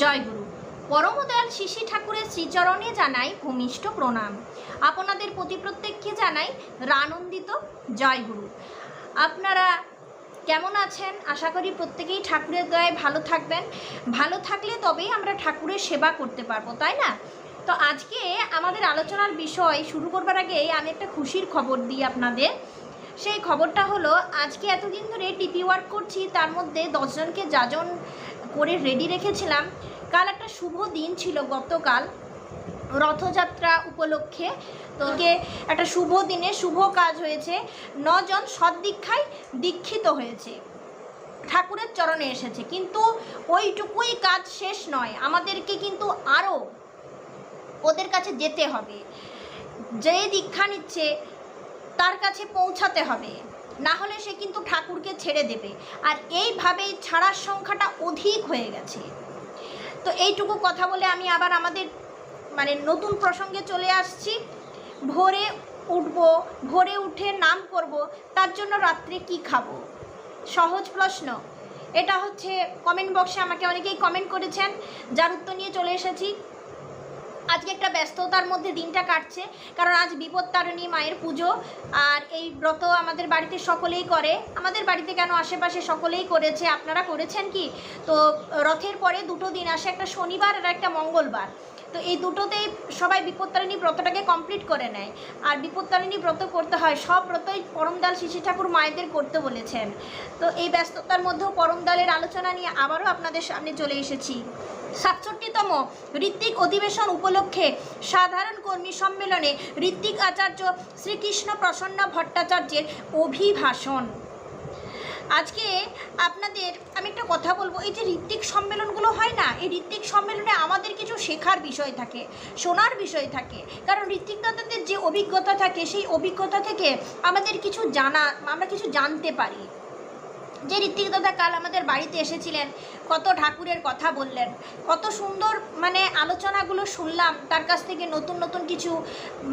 জয়গুরু পরমদয়াল শিশি ঠাকুরের শ্রীচরণে জানাই ভূমিষ্ঠ প্রণাম। আপনাদের প্রতি প্রত্যেককে জানাই রানন্দিত জয়গুরু আপনারা কেমন আছেন? আশা করি প্রত্যেকেই ঠাকুরের দয়ায় ভালো থাকবেন। ভালো থাকলে তবেই আমরা ঠাকুরের সেবা করতে পারব, তাই না? তো আজকে আমাদের আলোচনার বিষয় শুরু করবার আগে আমি একটা খুশির খবর দিই আপনাদের। সেই খবরটা হলো, আজকে এতদিন ধরে টিপি ওয়ার্ক করছি, তার মধ্যে দশজনকে যাজন করে রেডি রেখেছিলাম। কাল একটা শুভ দিন ছিল গতকাল, রথযাত্রা উপলক্ষে। তো কে একটা শুভ দিনে শুভ কাজ হয়েছে। নজন সদ্দীক্ষায় দীক্ষিত হয়েছে। ঠাকুরের চরণে এসেছে। কিন্তু ওইটুকুই কাজ শেষ নয়। আমাদেরকে কিন্তু আরও ওদের কাছে যেতে হবে। যে দীক্ষা নিচ্ছে, তার কাছে পৌঁছাতে হবে। না হলে সে কিন্তু ঠাকুরকে ছেড়ে দেবে। আর এইভাবেই ছাড়ার সংখ্যাটা অধিক হয়ে গেছে। তো এইটুকু কথা বলে আমি আবার আমাদের মানে নতুন প্রসঙ্গে চলে আসছি। ভোরে উঠব, ভোরে উঠে নাম করব, তার জন্য রাত্রে কি খাব? সহজ প্রশ্ন। এটা হচ্ছে কমেন্ট বক্সে আমাকে অনেকেই কমেন্ট করেছেন। যার উত্তর নিয়ে চলে এসেছি। আজকে একটা ব্যস্ততার মধ্যে দিনটা কাটছে, কারণ আজ বিপত্তারিণী মায়ের পুজো, আর এই ব্রত আমাদের বাড়িতে সকলেই করে। আমাদের বাড়িতে কেন আশেপাশে সকলেই করেছে? আপনারা করেছেন কি? তো রথের পরে দুটো দিন আসে, একটা শনিবার আর একটা মঙ্গলবার। তো এই দুটোতেই সবাই বিপত্তারিণী ব্রতটাকে কমপ্লিট করে নেয়। আর বিপত্তারিণী ব্রত করতে হয়, সব ব্রতই পরমদাল শিশি ঠাকুর মায়েদের করতে বলেছেন। তো এই ব্যস্ততার মধ্যেও পরমদালের আলোচনা নিয়ে আবারও আপনাদের সামনে চলে এসেছি। সাতষট্টিতম ঋত্বিক অধিবেশন উপলক্ষে সাধারণ কর্মী সম্মেলনে ঋত্বিক আচার্য শ্রীকৃষ্ণ প্রসন্ন ভট্টাচার্যের অভিভাষণ। আজকে আপনাদের আমি একটা কথা বলব, এই যে ঋত্বিক সম্মেলনগুলো হয় না, এই ঋত্বিক সম্মেলনে আমাদের কিছু শেখার বিষয় থাকে, শোনার বিষয় থাকে। কারণ ঋত্বিক দাদাদের যে অভিজ্ঞতা থাকে, সেই অভিজ্ঞতা থেকে আমাদের কিছু জানা, আমরা কিছু জানতে পারি। যে ঋত্বিক দাদা কাল আমাদের বাড়িতে এসেছিলেন, কত ঠাকুরের কথা বললেন, কত সুন্দর মানে আলোচনাগুলো শুনলাম, তার কাছ থেকে নতুন নতুন কিছু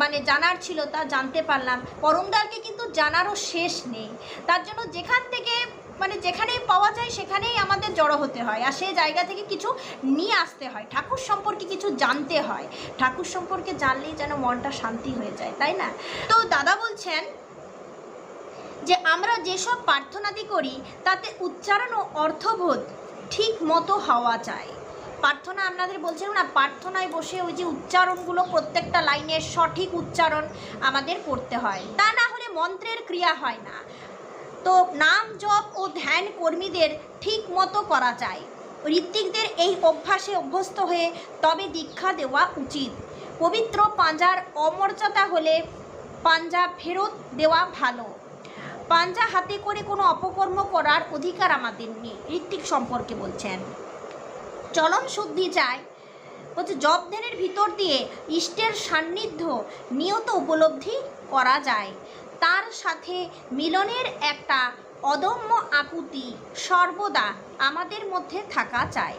মানে জানার ছিল তা জানতে পারলাম। পরমদারকে কিন্তু জানারও শেষ নেই। তার জন্য যেখান থেকে মানে যেখানেই পাওয়া যায় সেখানেই আমাদের জড়ো হতে হয়। আর সেই জায়গা থেকে কিছু নিয়ে আসতে হয়। ঠাকুর সম্পর্কে কিছু জানতে হয়। ঠাকুর সম্পর্কে জানলেই যেন মনটা শান্তি হয়ে যায়, তাই না? তো দাদা বলছেন যে আমরা যেসব প্রার্থনাদি করি, তাতে উচ্চারণ ও অর্থবোধ ঠিক মতো হওয়া চাই। প্রার্থনা আপনাদের বলছিলাম না, প্রার্থনায় বসে ওই যে উচ্চারণগুলো প্রত্যেকটা লাইনের সঠিক উচ্চারণ আমাদের করতে হয়। তা না হলে মন্ত্রের ক্রিয়া হয় না। তো নাম, জপ ও ধ্যান কর্মীদের ঠিক মতো করা যায় ঋত্বিকদের এই অভ্যাসে অভ্যস্ত হয়ে তবে দীক্ষা দেওয়া উচিত। পবিত্র পাঞ্জার অমর্যাদা হলে পাঞ্জা ফেরত দেওয়া ভালো। পাঞ্জা হাতে করে কোনো অপকর্ম করার অধিকার আমাদের নেই। ঋত্বিক সম্পর্কে বলছেন। চলন শুদ্ধি চাই। বলছে জব ধ্যানের ভিতর দিয়ে ইষ্টের সান্নিধ্য নিয়ত উপলব্ধি করা যায়। তার সাথে মিলনের একটা অদম্য আকুতি সর্বদা আমাদের মধ্যে থাকা চায়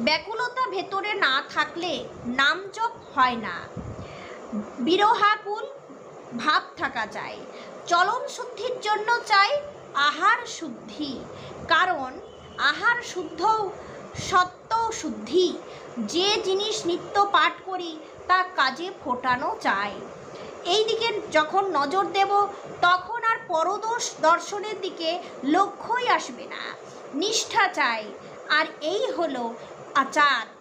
ব্যাকুলতা ভেতরে না থাকলে নামজপ হয় না। বিরহাকুল ভাব থাকা চাই। চলন শুদ্ধির জন্য চাই আহার শুদ্ধি। কারণ আহার শুদ্ধ, সত্য শুদ্ধি। যে জিনিস নিত্য পাঠ করি, তা কাজে ফোটানো চাই। এই দিকে যখন নজর দেব, তখন আর পরদোষ দর্শনের দিকে লক্ষ্যই আসবে না। নিষ্ঠা চাই। আর এই হলো আচার।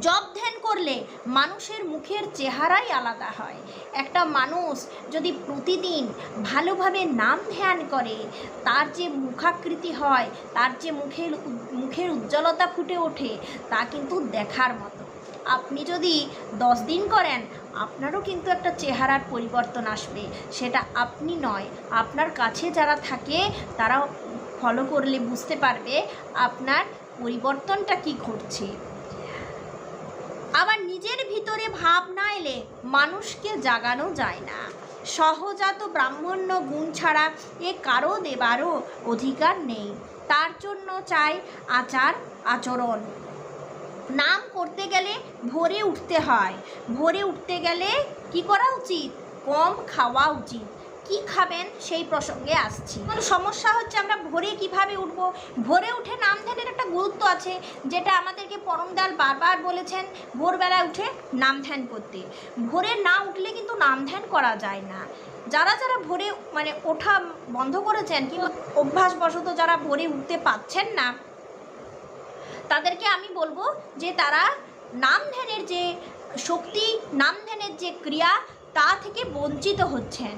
জব ধ্যান করলে মানুষের মুখের চেহারাই আলাদা হয়। একটা মানুষ যদি প্রতিদিন ভালোভাবে নাম ধ্যান করে, তার যে মুখাকৃতি হয়, তার যে মুখের মুখের উজ্জ্বলতা ফুটে ওঠে, তা কিন্তু দেখার মতো। আপনি যদি দশ দিন করেন, আপনারও কিন্তু একটা চেহারার পরিবর্তন আসবে। সেটা আপনি নয়, আপনার কাছে যারা থাকে তারা ফলো করলে বুঝতে পারবে আপনার পরিবর্তনটা কি ঘটছে। নিজের ভিতরে ভাব না এলে মানুষকে জাগানো যায় না। সহজাত ব্রাহ্মণ্য গুণ ছাড়া এ কারও দেবারও অধিকার নেই। তার জন্য চাই আচার আচরণ। নাম করতে গেলে ভোরে উঠতে হয়। ভোরে উঠতে গেলে কি করা উচিত? কম খাওয়া উচিত। কি খাবেন সেই প্রসঙ্গে আসছি। সমস্যা হচ্ছে আমরা ভোরে কীভাবে উঠব? ভোরে উঠে নাম ধ্যানের একটা গুরুত্ব আছে, যেটা আমাদেরকে পরমদাল বারবার বলেছেন, ভোরবেলায় উঠে নাম ধ্যান করতে। ভোরে না উঠলে কিন্তু নাম ধ্যান করা যায় না। যারা যারা ভোরে মানে ওঠা বন্ধ করেছেন কিংবা অভ্যাসবশত যারা ভোরে উঠতে পাচ্ছেন না, তাদেরকে আমি বলব যে তারা নাম ধ্যানের যে শক্তি, নাম ধ্যানের যে ক্রিয়া, তা থেকে বঞ্চিত হচ্ছেন।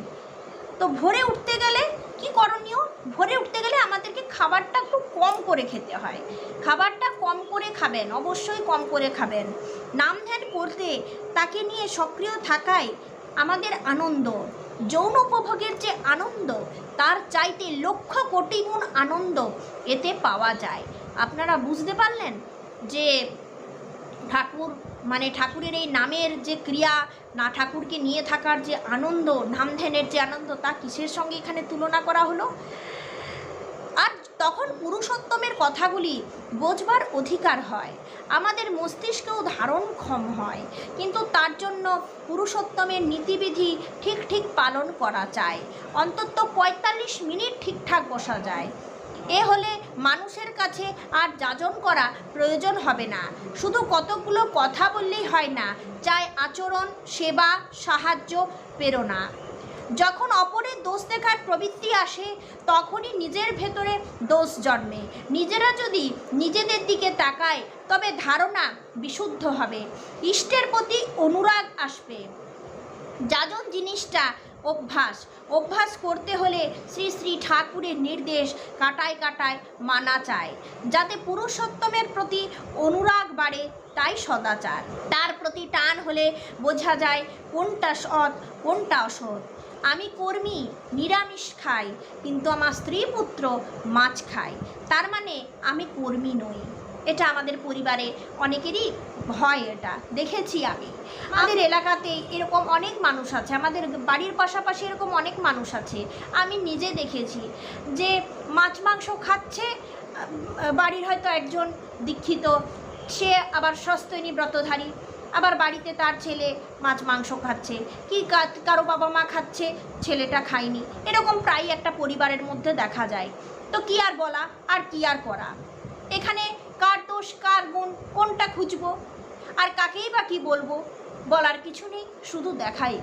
তো ভোরে উঠতে গেলে কি করণীয়? ভোরে উঠতে গেলে আমাদেরকে খাবারটা একটু কম করে খেতে হয়। খাবারটা কম করে খাবেন, অবশ্যই কম করে খাবেন। নাম ধ্যান করতে, তাকে নিয়ে সক্রিয় থাকায় আমাদের আনন্দ। যৌন উপভোগের যে আনন্দ, তার চাইতে লক্ষ কোটি গুণ আনন্দ এতে পাওয়া যায়। আপনারা বুঝতে পারলেন যে ঠাকুর মানে ঠাকুরের এই নামের যে ক্রিয়া না ঠাকুরকে নিয়ে থাকার যে আনন্দ নাম ধ্যানের যে আনন্দ, তা কিসের সঙ্গে এখানে তুলনা করা হলো? আর তখন পুরুষোত্তমের কথাগুলি বোঝবার অধিকার হয়। আমাদের মস্তিষ্কেও ধারণক্ষম হয়, কিন্তু তার জন্য পুরুষোত্তমের নীতিবিধি ঠিক ঠিক পালন করা চাই অন্তত পঁয়তাল্লিশ মিনিট ঠিকঠাক বসা যায়। এ হলে মানুষের কাছে আর যাজন করা প্রয়োজন হবে না। শুধু কতগুলো কথা বললেই হয় না, চাই আচরণ, সেবা, সাহায্য, প্রেরণা। যখন অপরের দোষ দেখার প্রবৃত্তি আসে, তখনই নিজের ভেতরে দোষ জন্মে। নিজেরা যদি নিজেদের দিকে তাকায়, তবে ধারণা বিশুদ্ধ হবে। ইষ্টের প্রতি অনুরাগ আসবে। যাজন জিনিসটা অভ্যাস। অভ্যাস করতে হলে শ্রী শ্রী ঠাকুরের নির্দেশ কাটায় কাটায় মানা চায় যাতে পুরুষোত্তমের প্রতি অনুরাগ বাড়ে, তাই সদাচার। তার প্রতি টান হলে বোঝা যায় কোনটা সৎ, কোনটা অসৎ। আমি কর্মী, নিরামিষ খাই, কিন্তু আমার স্ত্রী পুত্র মাছ খায়। তার মানে আমি কর্মী নই। এটা আমাদের পরিবারে অনেকেরই হয় এটা দেখেছি আমি। আমাদের এলাকাতে এরকম অনেক মানুষ আছে আমাদের বাড়ির পাশাপাশি এরকম অনেক মানুষ আছে। আমি নিজে দেখেছি যে মাছ মাংস খাচ্ছে বাড়ির হয়তো একজন দীক্ষিত সে আবার সস্তনী ব্রতধারী আবার বাড়িতে তার ছেলে মাছ মাংস খাচ্ছে। কি কারও বাবা মা খাচ্ছে ছেলেটা খায়নি। এরকম প্রায় একটা পরিবারের মধ্যে দেখা যায়। তো কি আর বলা আর কি আর করা? এখানে দোষ কার গুণ, কোনটা খুঁজবো? আর কাকেই বা কি বলব? বলার কিছু নেই, শুধু দেখাই।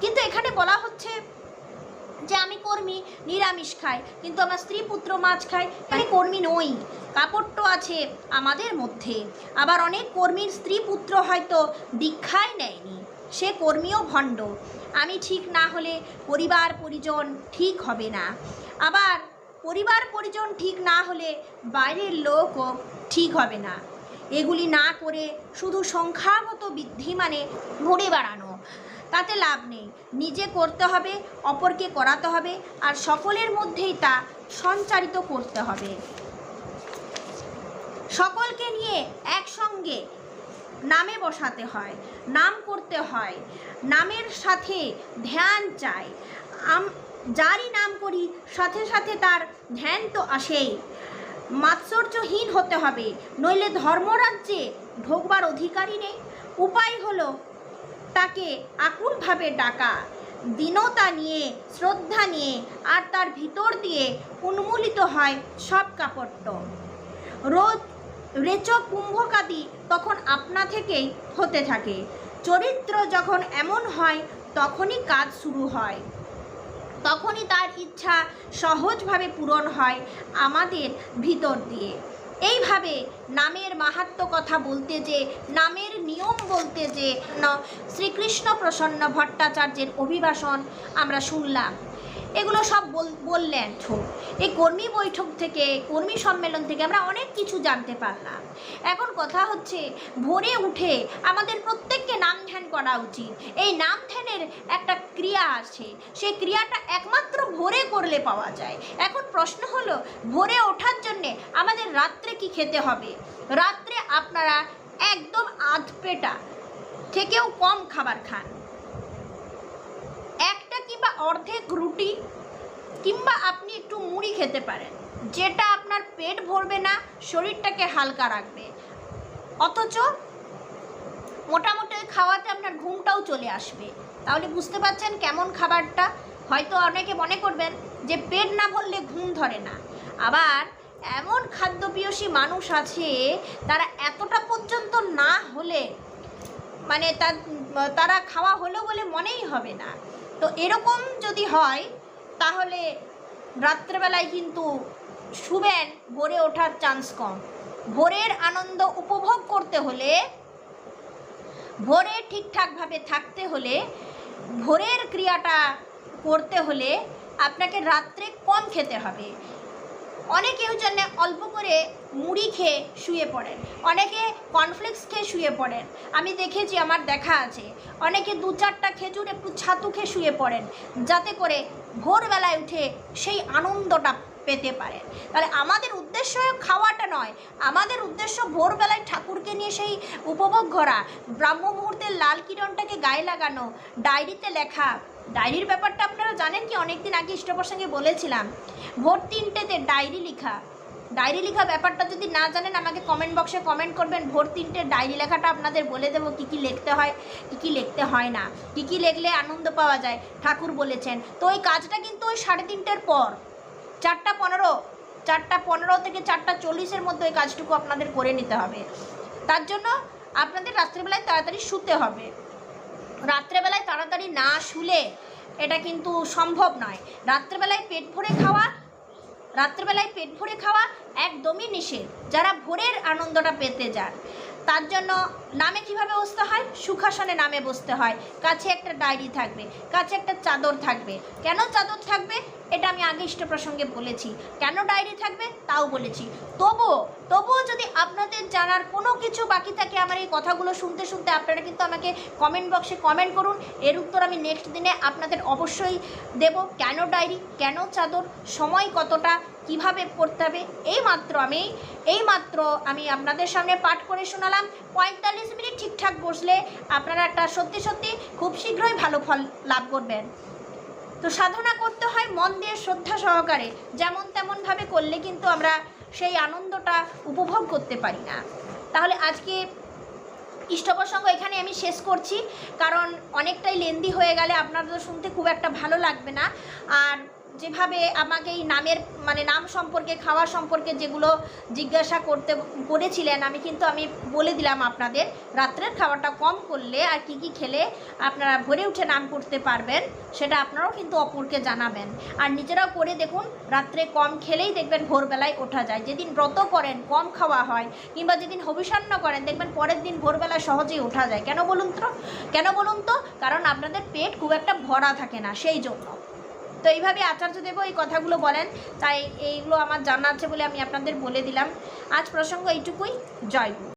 কিন্তু এখানে বলা হচ্ছে যে আমি কর্মী, নিরামিষ খাই, কিন্তু আমার স্ত্রী পুত্র মাছ খায়, আমি কর্মী নই। কাপড়টো আছে আমাদের মধ্যে। আবার অনেক কর্মীর স্ত্রী পুত্র হয়তো দীক্ষাই নেয়নি, সে কর্মীও ভণ্ড। আমি ঠিক না হলে পরিবার পরিজন ঠিক হবে না। আবার পরিবার পরিজন ঠিক না হলে বাইরের লোকও ঠিক হবে না। এগুলি না করে শুধু সংখ্যাগত বৃদ্ধি মানে ঘুরে বেড়ানো। তাতে লাভ নেই। নিজে করতে হবে, অপরকে করাতে হবে, আর সকলের মধ্যেই তা সঞ্চারিত করতে হবে। সকলকে নিয়ে একসঙ্গে নামে বসাতে হয়, নাম করতে হয়। নামের সাথে ধ্যান চাই। আম যারই নাম করি, সাথে সাথে তার ধ্যান তো আসেই। মাৎসর্যহীন হতে হবে, নইলে ধর্মরাজ্যে ঢোকবার অধিকারই নেই। উপায় হলো তাকে আকুলভাবে ডাকা, দীনতা নিয়ে, শ্রদ্ধা নিয়ে, আর তার ভিতর দিয়ে উন্মূলিত হয় সব কাপড়ট রোজ রেচক কুম্ভকাদি তখন আপনা থেকেই হতে থাকে। চরিত্র যখন এমন হয়, তখনই কাজ শুরু হয়। তখনই তার ইচ্ছা সহজভাবে পূরণ হয় আমাদের ভিতর দিয়ে। এইভাবে নামের মাহাত্ম কথা বলতে যে, নামের নিয়ম বলতে যে শ্রীকৃষ্ণ প্রসন্ন ভট্টাচার্যের অভিবাসন আমরা শুনলাম। এগুলো সব বল- বললেন এই কর্মী বৈঠক থেকে, কর্মী সম্মেলন থেকে আমরা অনেক কিছু জানতে পারলাম। এখন কথা হচ্ছে, ভোরে উঠে আমাদের প্রত্যেককে নাম ধ্যান করা উচিত। এই নাম ধ্যানের একটা ক্রিয়া আছে। সেই ক্রিয়াটা একমাত্র ভোরে করলে পাওয়া যায়। এখন প্রশ্ন হলো, ভোরে ওঠার জন্যে আমাদের রাত্রে কি খেতে হবে? রাত্রে আপনারা একদম আধ পেটা থেকেও কম খাবার খান। কিংবা অর্ধেক রুটি কিংবা আপনি একটু মুড়ি খেতে পারেন। যেটা আপনার পেট ভরবে না, শরীরটাকে হালকা রাখবে। অথচ মোটামুটি খাওয়াতে আপনার ঘুমটাও চলে আসবে। তাহলে বুঝতে পারছেন কেমন খাবারটা? হয়তো অনেকে মনে করবেন যে পেট না ভরলে ঘুম ধরে না। আবার এমন খাদ্যপ্রিয়সী মানুষ আছে, তারা এতটা পর্যন্ত না হলে মানে তারা খাওয়া হলো বলে মনেই হবে না। তো এরকম যদি হয়, তাহলে রাত্রেবেলায় কিন্তু শুবেন ভোরে ওঠার চান্স কম। ভোরের আনন্দ উপভোগ করতে হলে, ভোরে ঠিকঠাকভাবে থাকতে হলে, ভোরের ক্রিয়াটা করতে হলে আপনাকে রাত্রে কম খেতে হবে। অনেকেও জন্য অল্প করে মুড়ি খেয়ে শুয়ে পড়েন। অনেকে কর্নফ্লেক্স খেয়ে শুয়ে পড়েন। আমি দেখেছি, আমার দেখা আছে। অনেকে দু চারটা খেজুর, একটু ছাতু খেয়ে শুয়ে পড়েন, যাতে করে ভোরবেলায় উঠে সেই আনন্দটা পেতে পারেন। তাহলে আমাদের উদ্দেশ্য খাওয়াটা নয়, আমাদের উদ্দেশ্য ভোরবেলায় ঠাকুরকে নিয়ে সেই উপভোগ করা ব্রাহ্ম মুহূর্তের লাল কিরণটাকে গায়ে লাগানো, ডায়েরিতে লেখা ডায়েরির ব্যাপারটা আপনারা জানেন কি? অনেকদিন আগে ইষ্টপ্রসঙ্গে বলেছিলাম। ভোর তিনটেতে ডায়েরি লেখা। ডায়েরি লেখা ব্যাপারটা যদি না জানেন, আমাকে কমেন্ট বক্সে কমেন্ট করবেন। ভোর তিনটে ডায়েরি লেখাটা আপনাদের বলে দেবো কী কী লিখতে হয়, কী কী লিখতে হয় না। কী কী লিখলে আনন্দ পাওয়া যায়, ঠাকুর বলেছেন। তো ওই কাজটা কিন্তু ওই সাড়ে তিনটের পর। চারটা পনেরো চারটা পনেরো থেকে চারটা চল্লিশের মধ্যে ওই কাজটুকু আপনাদের করে নিতে হবে। তার জন্য আপনাদের রাত্রিবেলায় তাড়াতাড়ি শুতে হবে। রাত্রেবেলায় তাড়াতাড়ি না শুলে এটা কিন্তু সম্ভব নয়। রাত্রেবেলায় পেট ভরে খাওয়া, রাত্রেবেলায় পেট ভরে খাওয়া একদমই নিষেধ। যারা ভোরের আনন্দটা পেতে যান, তার জন্য নামে কীভাবে বসতে হয়? সুখাসনে নামে বসতে হয়। কাছে একটা ডায়েরি থাকবে, কাছে একটা চাদর থাকবে। কেন চাদর থাকবে? এটা আমি আগে ইষ্ট প্রসঙ্গে বলেছি। কেন ডায়েরি থাকবে? তাও বলেছি। তবুও তবুও যদি আপনাদের জানার কোনো কিছু বাকি থাকে আমার এই কথাগুলো শুনতে শুনতে, আপনারা কিন্তু আমাকে কমেন্ট বক্সে কমেন্ট করুন। এর উত্তর আমি নেক্সট দিনে আপনাদের অবশ্যই দেব। কেন ডায়েরি? কেন চাদর? সময় কতটা? কীভাবে পড়তে হবে? এই মাত্র আমি এই মাত্র আমি আপনাদের সামনে পাঠ করে শোনালাম। পঁয়তাল্লিশ মিনিট ঠিকঠাক বসলে আপনারা একটা সত্যি সত্যি খুব শীঘ্রই ভালো ফল লাভ করবেন। তো সাধনা করতে হয় মন দিয়ে শ্রদ্ধা সহকারে, যেমন তেমনভাবে করলে কিন্তু আমরা সেই আনন্দটা উপভোগ করতে পারি না। তাহলে আজকে ইষ্টপ্রসঙ্গ এখানে আমি শেষ করছি, কারণ অনেকটাই লেন্দি হয়ে গেলে আপনাদের শুনতে খুব একটা ভালো লাগবে না। আর যেভাবে আমাকে এই নামের মানে নাম সম্পর্কে, খাওয়া সম্পর্কে যেগুলো জিজ্ঞাসা করতে, করেছিলেন, আমি কিন্তু, আমি বলে দিলাম আপনাদের, রাত্রের খাওয়াটা কম করলে আর কি কি খেলে আপনারা ভরে উঠে নাম করতে পারবেন, সেটা আপনারাও কিন্তু অপরকে জানাবেন। আর নিজেরাও করে দেখুন, রাত্রে কম খেলেই দেখবেন ভোরবেলায় ওঠা যায়। যেদিন ব্রত করেন, কম খাওয়া হয়, কিংবা যেদিন হবিষান্ন করেন, দেখবেন পরের দিন ভোরবেলায় সহজেই ওঠা যায়। কেন বলুন তো? কেন বলুন তো? কারণ আপনাদের পেট খুব একটা ভরা থাকে না, সেই জন্য। তো এইভাবে আচার্যদেবও এই কথাগুলো বলেন, তাই এইগুলো আমার জানা আছে বলে আমি আপনাদের বলে দিলাম। আজ প্রসঙ্গ এইটুকুই। জয়